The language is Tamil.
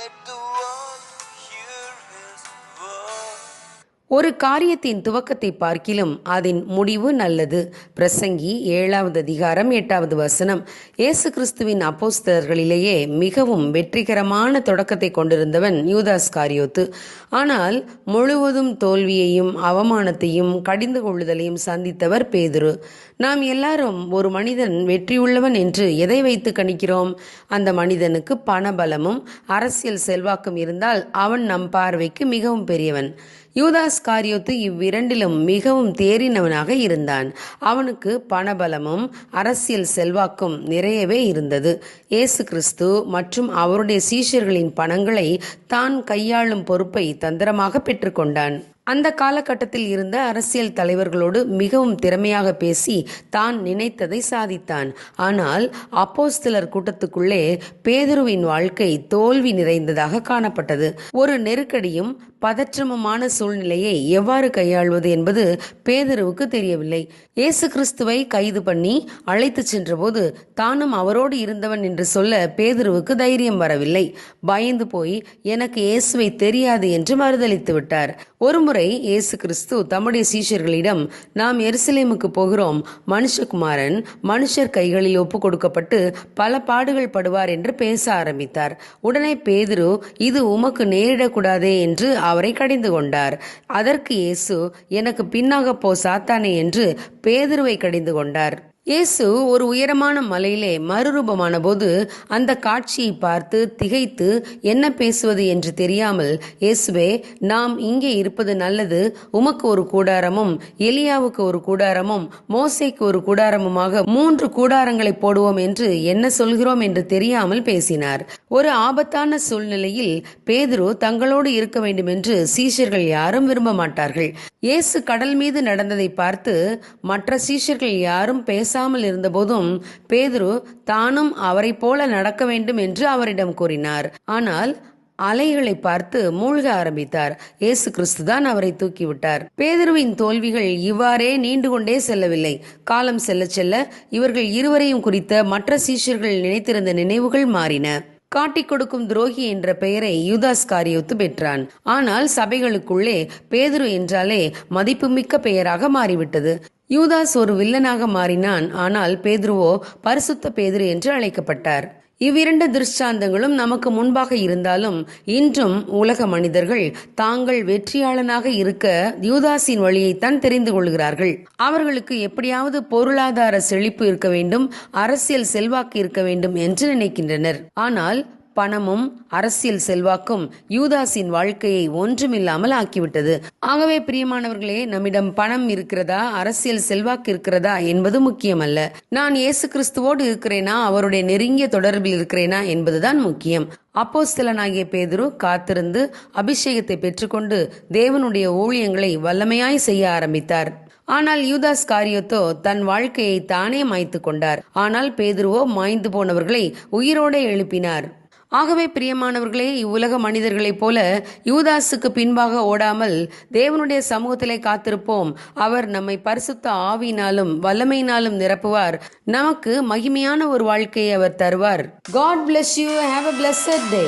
let ஒரு காரியத்தின் துவக்கத்தை பார்க்கிலும் அதன் முடிவு நல்லது. பிரசங்கி ஏழாவது அதிகாரம் எட்டாவது வசனம். இயேசு கிறிஸ்துவின் அப்போஸ்தலர்களிலேயே மிகவும் வெற்றிகரமான தொடக்கத்தை கொண்டிருந்தவன் யூதாஸ் காரியோத்து. ஆனால் முழுவதும் தோல்வியையும் அவமானத்தையும் கடிந்து கொள்ளுதலையும் சந்தித்தவர் பேதுரு. நாம் எல்லாரும் ஒரு மனிதன் வெற்றியுள்ளவன் என்று எதை வைத்து கணிக்கிறோம்? அந்த மனிதனுக்கு பணபலமும் அரசியல் செல்வாக்கும் இருந்தால் அவன் நம் பார்வைக்கு மிகவும் பெரியவன். யூதாஸ் காரியோத்து இவ்விரண்டிலும் மிகவும் தேறினவனாக இருந்தான். அவனுக்கு பணபலமும் அரசியல் செல்வாக்கும் நிறையவே இருந்தது. இயேசு கிறிஸ்து மற்றும் அவருடைய சீஷர்களின் பணங்களை தான் கையாளும் பொறுப்பை தந்திரமாக பெற்றுக்கொண்டான். அந்த காலகட்டத்தில் இருந்த அரசியல் தலைவர்களோடு மிகவும் திறமையாக பேசி தான் நினைத்ததை சாதித்தான். ஆனால் அப்போஸ்தலர் கூட்டத்துக்குள்ளே பேதுருவின் வாழ்க்கை தோல்வி நிறைந்ததாக காணப்பட்டது. ஒரு நெருக்கடியும் பதற்றமுமான சூழ்நிலையை எவ்வாறு கையாள்வது என்பது பேதுருவுக்கு தெரியவில்லை. இயேசு கிறிஸ்துவை கைது பண்ணி அழைத்துச் சென்றபோது தானும் அவரோடு இருந்தவன் என்று சொல்ல பேதுருவுக்கு தைரியம் வரவில்லை. பயந்து போய் எனக்கு இயேசுவை தெரியாது என்று மறுதளித்து விட்டார். ஒரு ஒருமுறை இயேசு கிறிஸ்து தம்முடைய சீஷர்களிடம் நாம் எருசலேமுக்கு போகிறோம். மனுஷகுமாரன் மனுஷர் கைகளில் ஒப்பு கொடுக்கப்பட்டு பல பாடுகள் படுவார் என்று பேச ஆரம்பித்தார். உடனே பேதுரு இது உமக்கு நேரிடக்கூடாதே என்று அவரை கடிந்து கொண்டார். அதற்கு இயேசு எனக்கு பின்னாக போ சாத்தானே என்று பேதுருவை கடிந்து கொண்டார். இயேசு ஒரு உயரமான மலையிலே மறுரூபமான போது அந்த காட்சியை பார்த்து திகைத்து என்ன பேசுவது என்று தெரியாமல் இயேசுவே நாம் இங்கே இருப்பது நல்லது. உமக்கு ஒரு கூடாரமும் எலியாவுக்கு ஒரு கூடாரமும் மோசைக்கு ஒரு கூடாரமுமாக மூன்று கூடாரங்களை போடுவோம் என்று என்ன சொல்கிறோம் என்று தெரியாமல் பேசினார். ஒரு ஆபத்தான சூழ்நிலையில் பேதுரு தங்களோடு இருக்க வேண்டும் என்று சீஷர்கள் யாரும் விரும்ப மாட்டார்கள். இயேசு கடல் மீது நடந்ததை பார்த்து மற்ற சீஷர்கள் யாரும் பேச பேசாமல் இருந்தபோதும் பேதுரு தானும் அவரைப் போல நடக்க வேண்டும் என்று அவரிடம் கூறினார். ஆனால் அலைகளை பார்த்து மூழ்க ஆரம்பித்தார். இயேசு கிறிஸ்து தான் அவரை தூக்கிவிட்டார். பேதுருவின் தோல்விகள் இவ்வாறே நீண்டு கொண்டே செல்லவில்லை. காலம் செல்ல செல்ல இவர்கள் இருவரையும் குறித்த மற்ற சீஷர்கள் நினைத்திருந்த நினைவுகள் மாறின. காட்டிக் கொடுக்கும் துரோகி என்ற பெயரை யூதாஸ் காரியோத்து பெற்றான். ஆனால் சபைகளுக்குள்ளே பேதுரு என்றாலே மதிப்புமிக்க பெயராக மாறிவிட்டது. யூதாஸ் ஒரு வில்லனாக மாறினான். ஆனால் பேதுருவோ பரிசுத்த பேதுரு என்று அழைக்கப்பட்டார். இவ்விரண்டு திருஷ்டாந்தங்களும் நமக்கு முன்பாக இருந்தாலும் இன்றும் உலக மனிதர்கள் தாங்கள் வெற்றியாளனாக இருக்க யூதாஸின் வழியைத்தான் தெரிந்து கொள்கிறார்கள். அவர்களுக்கு எப்படியாவது பொருளாதார செழிப்பு இருக்க வேண்டும் அரசியல் செல்வாக்கு இருக்க வேண்டும் என்று நினைக்கின்றனர். ஆனால் பணமும் அரசியல் செல்வாக்கும் யூதாஸின் வாழ்க்கையை ஒன்றுமில்லாமல் ஆக்கிவிட்டது. ஆகவே பிரியமானவர்களே நம்மிடம் பணம் இருக்கிறதா அரசியல் செல்வாக்கு இருக்கிறதா என்பது முக்கியமல்ல. நான் இயேசு கிறிஸ்துவோடு இருக்கிறேனா அவருடைய நெருங்கிய தொடர்பில் இருக்கிறேனா என்பதுதான் முக்கியம். அப்போஸ்தலனாகிய பேதுரு காத்திருந்து அபிஷேகத்தை பெற்றுக்கொண்டு தேவனுடைய ஊழியங்களை வல்லமையாய் செய்ய ஆரம்பித்தார். ஆனால் யூதாஸ் காரியத்தோ தன் வாழ்க்கையை தானே மாய்த்து கொண்டார். ஆனால் பேதுருவோ மாய்ந்து போனவர்களை உயிரோടെ எழுப்பினார். ஆகவே பிரியமானவர்களே இவ்வுலக மனிதர்களைப் போல யூதாஸுக்கு பின்பாக ஓடாமல் தேவனுடைய சமூகத்திலே காத்திருப்போம். அவர் நம்மை பரிசுத்த ஆவியினாலும் வல்லமையினாலும் நிரப்புவார். நமக்கு மகிமையான ஒரு வாழ்க்கையை அவர் தருவார். God bless you have a blessed day